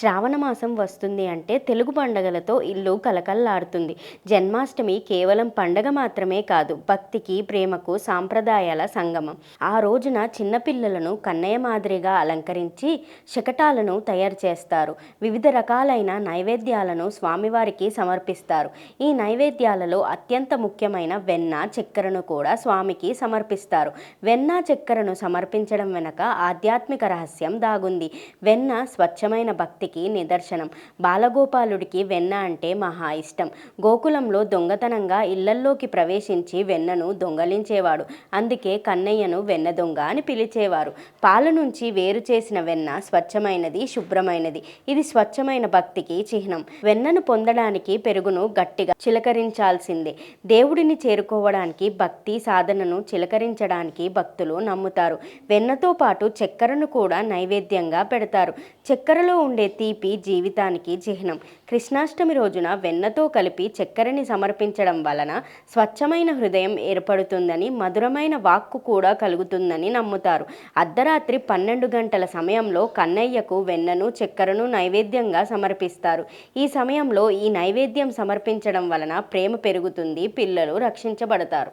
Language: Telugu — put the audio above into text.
శ్రావణ మాసం వస్తుంది అంటే తెలుగు పండగలతో ఇల్లు కలకల్లాడుతుంది. జన్మాష్టమి కేవలం పండగ మాత్రమే కాదు భక్తికి ప్రేమకు సాంప్రదాయాల సంగమం. ఆ రోజున చిన్నపిల్లలను కన్నయ్య మాదిరిగా అలంకరించి శకటాలను తయారు చేస్తారు. వివిధ రకాలైన నైవేద్యాలను స్వామివారికి సమర్పిస్తారు. ఈ నైవేద్యాలలో అత్యంత ముఖ్యమైన వెన్న చక్కెరను కూడా స్వామికి సమర్పిస్తారు. వెన్న చక్కెరను సమర్పించడం వెనక ఆధ్యాత్మిక రహస్యం దాగుంది. వెన్న స్వచ్ఛమైన భక్తికి నిదర్శనం. బాలగోపాలుడికి వెన్న అంటే మహా ఇష్టం. గోకులంలో దొంగతనంగా ఇళ్ళల్లోకి ప్రవేశించి వెన్నను దొంగలించేవాడు. అందుకే కన్నయ్యను వెన్న దొంగ అని పిలిచేవారు. పాల నుంచి వేరు చేసిన వెన్న స్వచ్ఛమైనది శుభ్రమైనది. ఇది స్వచ్ఛమైన భక్తికి చిహ్నం. వెన్నను పొందడానికి పెరుగును గట్టిగా చిలకరించాల్సిందే. దేవుడిని చేరుకోవడానికి భక్తి సాధనను చిలకరించడానికి భక్తులు నమ్ముతారు. వెన్నతో పాటు చక్కెరను కూడా నైవేద్యంగా పెడతారు. చక్కెరలో ఉండే తీపి జీవితానికి చిహ్నం. కృష్ణాష్టమి రోజున వెన్నతో కలిపి చక్కెరని సమర్పించడం వలన స్వచ్ఛమైన హృదయం ఏర్పడుతుందని మధురమైన వాక్కు కూడా కలుగుతుందని నమ్ముతారు. అర్ధరాత్రి పన్నెండు గంటల సమయంలో కన్నయ్యకు వెన్నను చక్కెరను నైవేద్యంగా సమర్పిస్తారు. ఈ సమయంలో ఈ నైవేద్యం సమర్పించడం వలన ప్రేమ పెరుగుతుంది పిల్లలు రక్షించబడతారు.